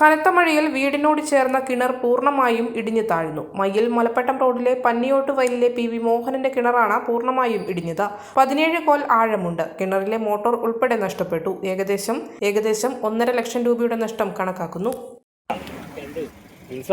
കനത്ത മഴയിൽ വീടിനോട് ചേർന്ന കിണർ പൂർണമായും ഇടിഞ്ഞു താഴ്ന്നു. മയ്യിൽ മലപ്പട്ടം റോഡിലെ പന്നിയോട്ട് വയലിലെ പി വി മോഹനന്റെ കിണറാണ് പൂർണമായും ഇടിഞ്ഞത്. പതിനേഴ് കോൽ ആഴമുണ്ട്. കിണറിലെ മോട്ടോർ ഉൾപ്പെടെ നഷ്ടപ്പെട്ടു. ഏകദേശം ഏകദേശം ഒന്നര ലക്ഷം രൂപയുടെ നഷ്ടം കണക്കാക്കുന്നു. ഹിൽസ്.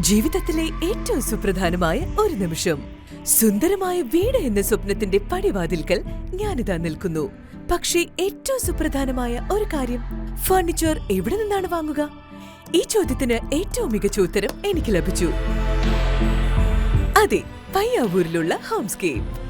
ജീവിതത്തിലെ ഏറ്റവും സുപ്രധാനമായ ഒരു നിമിഷം. സുന്ദരമായ വീട് എന്ന സ്വപ്നത്തിന്റെ പടിവാതിൽക്കൽ ഞാനിതാ നിൽക്കുന്നു. പക്ഷേ ഏറ്റവും സുപ്രധാനമായ ഒരു കാര്യം ഫർണിച്ചർ എവിടെ നിന്നാണ് വാങ്ങുക? ഈ ചോദ്യത്തിന് ഏറ്റവും മികച്ച ഉത്തരം എനിക്ക് ലഭിച്ചു. അതെ പയ്യാവൂരിലുള്ള ഹോംസ്കേപ്പ്